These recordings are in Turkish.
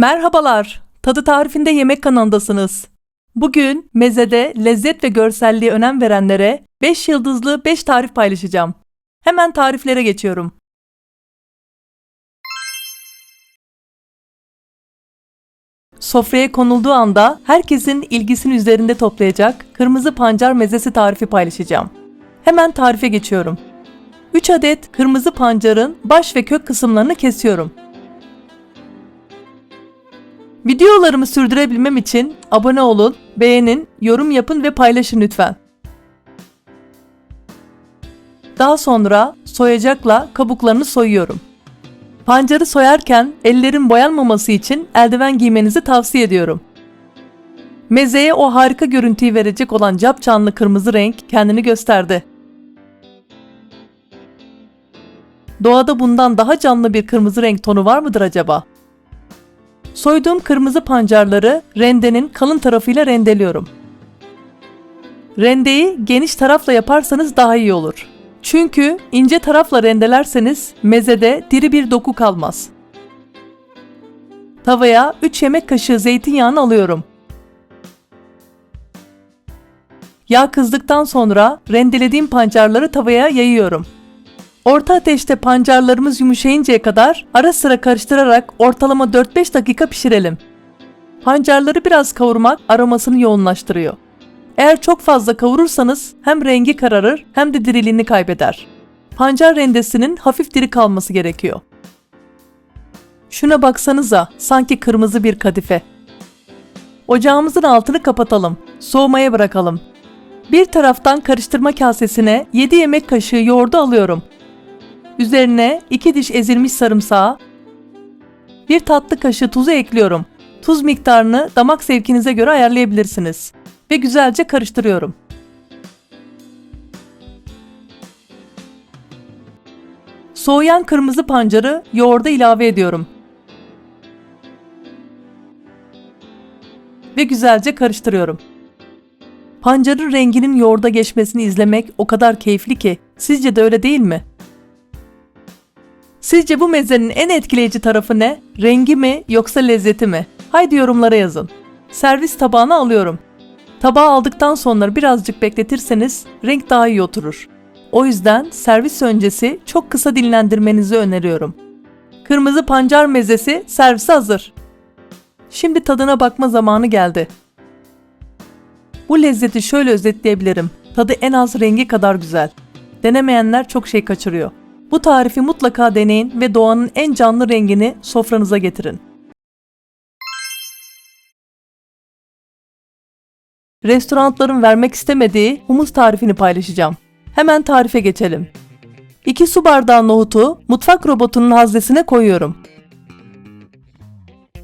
Merhabalar, Tadı Tarifinde Yemek kanalındasınız. Bugün mezede lezzet ve görselliğe önem verenlere 5 yıldızlı 5 tarif paylaşacağım. Hemen tariflere geçiyorum. Sofraya konulduğu anda herkesin ilgisini üzerinde toplayacak kırmızı pancar mezesi tarifi paylaşacağım. Hemen tarife geçiyorum. 3 adet kırmızı pancarın baş ve kök kısımlarını kesiyorum. Videolarımı sürdürebilmem için abone olun, beğenin, yorum yapın ve paylaşın lütfen. Daha sonra soyacakla kabuklarını soyuyorum. Pancarı soyarken ellerin boyanmaması için eldiven giymenizi tavsiye ediyorum. Mezeye o harika görüntüyü verecek olan capcanlı kırmızı renk kendini gösterdi. Doğada bundan daha canlı bir kırmızı renk tonu var mıdır acaba? Soyduğum kırmızı pancarları rendenin kalın tarafıyla rendeliyorum. Rendeyi geniş tarafla yaparsanız daha iyi olur. Çünkü ince tarafla rendelerseniz mezede diri bir doku kalmaz. Tavaya 3 yemek kaşığı zeytinyağını alıyorum. Yağ kızdıktan sonra rendelediğim pancarları tavaya yayıyorum. Orta ateşte pancarlarımız yumuşayıncaya kadar ara sıra karıştırarak ortalama 4-5 dakika pişirelim. Pancarları biraz kavurmak aromasını yoğunlaştırıyor. Eğer çok fazla kavurursanız hem rengi kararır hem de diriliğini kaybeder. Pancar rendesinin hafif diri kalması gerekiyor. Şuna baksanıza, sanki kırmızı bir kadife. Ocağımızın altını kapatalım, soğumaya bırakalım. Bir taraftan karıştırma kasesine 7 yemek kaşığı yoğurdu alıyorum. Üzerine 2 diş ezilmiş sarımsağı, 1 tatlı kaşığı tuzu ekliyorum. Tuz miktarını damak zevkinize göre ayarlayabilirsiniz. Ve güzelce karıştırıyorum. Soğuyan kırmızı pancarı yoğurda ilave ediyorum. Ve güzelce karıştırıyorum. Pancarın renginin yoğurda geçmesini izlemek o kadar keyifli ki. Sizce de öyle değil mi? Sizce bu mezenin en etkileyici tarafı ne? Rengi mi yoksa lezzeti mi? Haydi yorumlara yazın. Servis tabağına alıyorum. Tabağı aldıktan sonra birazcık bekletirseniz renk daha iyi oturur. O yüzden servis öncesi çok kısa dinlendirmenizi öneriyorum. Kırmızı pancar mezesi servise hazır. Şimdi tadına bakma zamanı geldi. Bu lezzeti şöyle özetleyebilirim. Tadı en az rengi kadar güzel. Denemeyenler çok şey kaçırıyor. Bu tarifi mutlaka deneyin ve doğanın en canlı rengini sofranıza getirin. Restoranların vermek istemediği humus tarifini paylaşacağım. Hemen tarife geçelim. 2 su bardağı nohutu mutfak robotunun haznesine koyuyorum.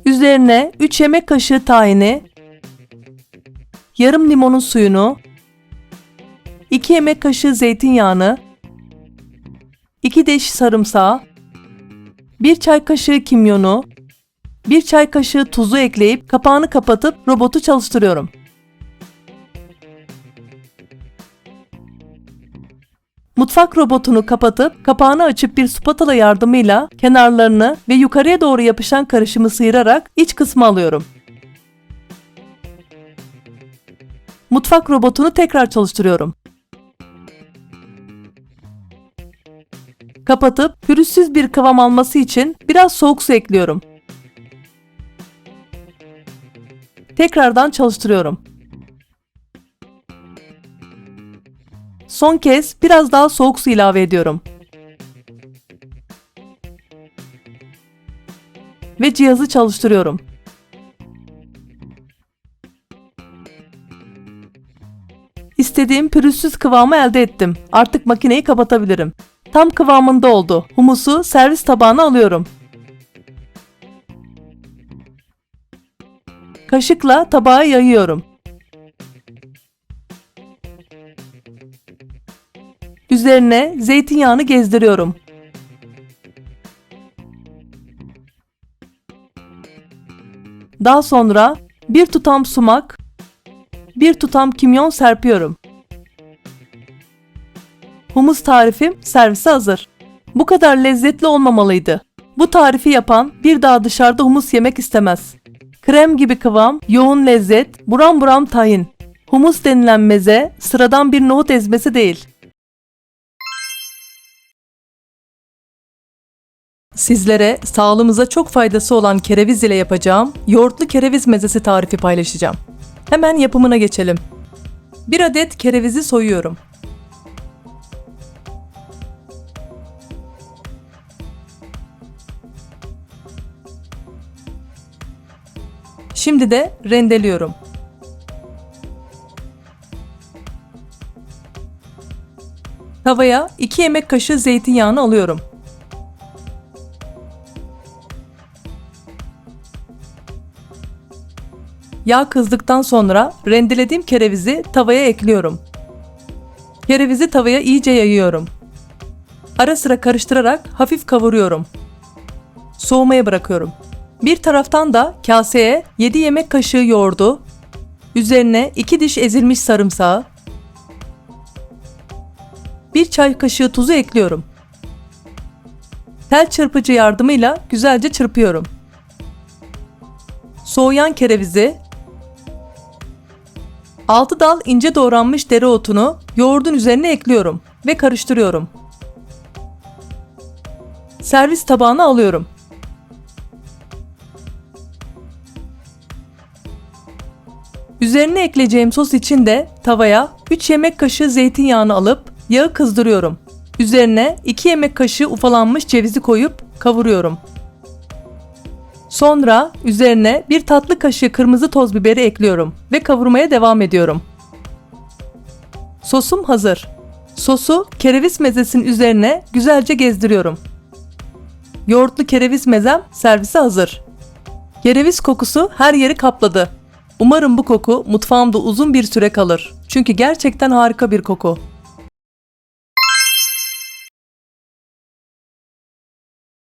Üzerine 3 yemek kaşığı tahini, yarım limonun suyunu, 2 yemek kaşığı zeytinyağını, 2 diş sarımsağı, 1 çay kaşığı kimyonu, 1 çay kaşığı tuzu ekleyip kapağını kapatıp robotu çalıştırıyorum. Mutfak robotunu kapatıp kapağını açıp bir spatula yardımıyla kenarlarını ve yukarıya doğru yapışan karışımı sıyırarak iç kısmı alıyorum. Mutfak robotunu tekrar çalıştırıyorum. Kapatıp pürüzsüz bir kıvam alması için biraz soğuk su ekliyorum. Tekrardan çalıştırıyorum. Son kez biraz daha soğuk su ilave ediyorum. Ve cihazı çalıştırıyorum. İstediğim pürüzsüz kıvamı elde ettim. Artık makineyi kapatabilirim. Tam kıvamında oldu. Humusu servis tabağına alıyorum. Kaşıkla tabağa yayıyorum. Üzerine zeytinyağını gezdiriyorum. Daha sonra bir tutam sumak, bir tutam kimyon serpiyorum. Humus tarifim servise hazır. Bu kadar lezzetli olmamalıydı. Bu tarifi yapan bir daha dışarıda humus yemek istemez. Krem gibi kıvam, yoğun lezzet, buram buram tahin. Humus denilen meze sıradan bir nohut ezmesi değil. Sizlere sağlığımıza çok faydası olan kereviz ile yapacağım yoğurtlu kereviz mezesi tarifi paylaşacağım. Hemen yapımına geçelim. Bir adet kerevizi soyuyorum. Şimdi de rendeliyorum. Tavaya 2 yemek kaşığı zeytinyağını alıyorum. Yağ kızdıktan sonra rendelediğim kerevizi tavaya ekliyorum. Kerevizi tavaya iyice yayıyorum. Ara sıra karıştırarak hafif kavuruyorum. Soğumaya bırakıyorum. Bir taraftan da kaseye 7 yemek kaşığı yoğurdu, üzerine 2 diş ezilmiş sarımsağı, 1 çay kaşığı tuzu ekliyorum. Tel çırpıcı yardımıyla güzelce çırpıyorum. Soğuyan kerevizi, 6 dal ince doğranmış dereotunu yoğurdun üzerine ekliyorum ve karıştırıyorum. Servis tabağına alıyorum. Üzerine ekleyeceğim sos için de tavaya 3 yemek kaşığı zeytinyağını alıp yağı kızdırıyorum. Üzerine 2 yemek kaşığı ufalanmış cevizi koyup kavuruyorum. Sonra üzerine bir tatlı kaşığı kırmızı toz biberi ekliyorum ve kavurmaya devam ediyorum. Sosum hazır. Sosu kereviz mezesinin üzerine güzelce gezdiriyorum. Yoğurtlu kereviz mezem servise hazır. Kereviz kokusu her yeri kapladı. Umarım bu koku mutfağımda uzun bir süre kalır. Çünkü gerçekten harika bir koku.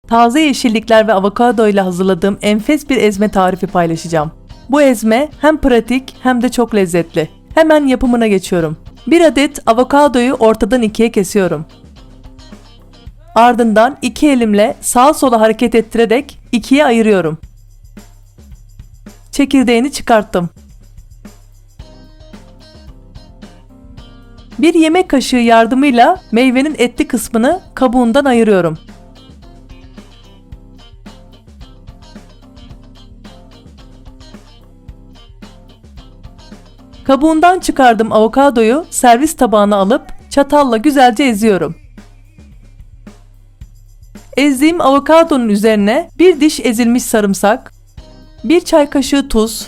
Taze yeşillikler ve avokado ile hazırladığım enfes bir ezme tarifi paylaşacağım. Bu ezme hem pratik hem de çok lezzetli. Hemen yapımına geçiyorum. Bir adet avokadoyu ortadan ikiye kesiyorum. Ardından iki elimle sağa sola hareket ettirerek ikiye ayırıyorum. Çekirdeğini çıkarttım. Bir yemek kaşığı yardımıyla meyvenin etli kısmını kabuğundan ayırıyorum. Kabuğundan çıkardım avokadoyu servis tabağına alıp çatalla güzelce eziyorum. Ezdiğim avokadonun üzerine bir diş ezilmiş sarımsak, bir çay kaşığı tuz,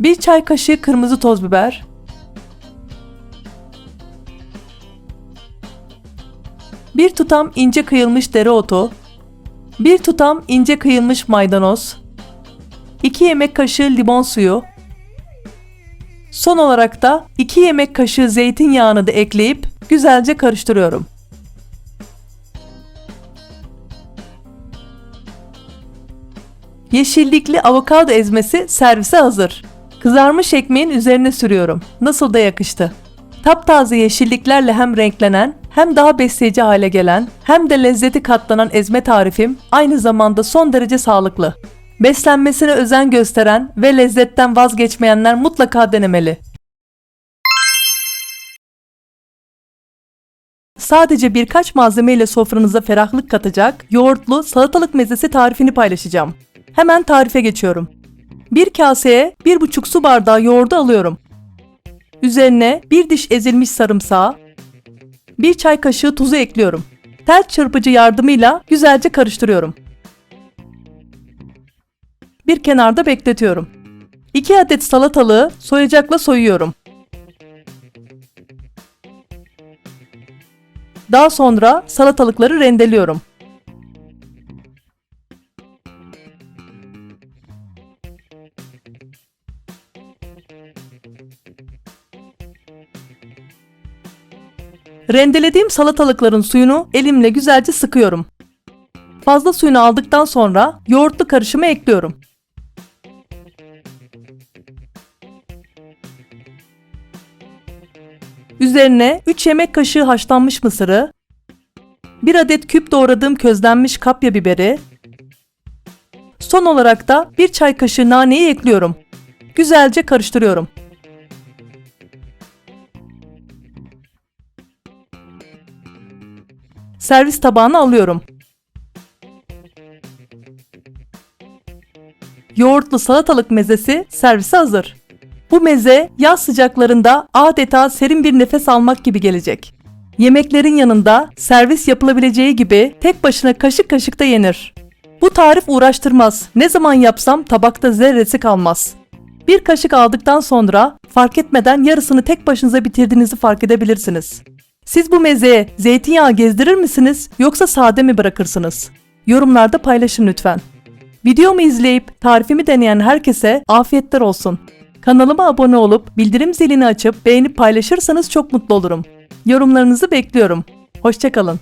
bir çay kaşığı kırmızı toz biber, bir tutam ince kıyılmış dereotu, bir tutam ince kıyılmış maydanoz, 2 yemek kaşığı limon suyu, son olarak da 2 yemek kaşığı zeytinyağını da ekleyip güzelce karıştırıyorum. Yeşillikli avokado ezmesi servise hazır. Kızarmış ekmeğin üzerine sürüyorum. Nasıl da yakıştı. Taptaze yeşilliklerle hem renklenen, hem daha besleyici hale gelen, hem de lezzeti katlanan ezme tarifim aynı zamanda son derece sağlıklı. Beslenmesine özen gösteren ve lezzetten vazgeçmeyenler mutlaka denemeli. Sadece birkaç malzemeyle sofranıza ferahlık katacak yoğurtlu salatalık mezesi tarifini paylaşacağım. Hemen tarife geçiyorum. Bir kaseye 1,5 su bardağı yoğurdu alıyorum. Üzerine bir diş ezilmiş sarımsağı, bir çay kaşığı tuzu ekliyorum. Tel çırpıcı yardımıyla güzelce karıştırıyorum. Bir kenarda bekletiyorum. 2 adet salatalığı soyacakla soyuyorum. Daha sonra salatalıkları rendeliyorum. Rendelediğim salatalıkların suyunu elimle güzelce sıkıyorum. Fazla suyunu aldıktan sonra yoğurtlu karışımı ekliyorum. Üzerine 3 yemek kaşığı haşlanmış mısırı, 1 adet küp doğradığım közlenmiş kapya biberi, son olarak da 1 çay kaşığı naneyi ekliyorum. Güzelce karıştırıyorum. Servis tabağına alıyorum. Yoğurtlu salatalık mezesi servise hazır. Bu meze yaz sıcaklarında adeta serin bir nefes almak gibi gelecek. Yemeklerin yanında servis yapılabileceği gibi tek başına kaşık kaşık da yenir. Bu tarif uğraştırmaz. Ne zaman yapsam tabakta zerresi kalmaz. Bir kaşık aldıktan sonra fark etmeden yarısını tek başınıza bitirdiğinizi fark edebilirsiniz. Siz bu mezeye zeytinyağı gezdirir misiniz yoksa sade mi bırakırsınız? Yorumlarda paylaşın lütfen. Videomu izleyip tarifimi deneyen herkese afiyetler olsun. Kanalıma abone olup bildirim zilini açıp beğenip paylaşırsanız çok mutlu olurum. Yorumlarınızı bekliyorum. Hoşçakalın.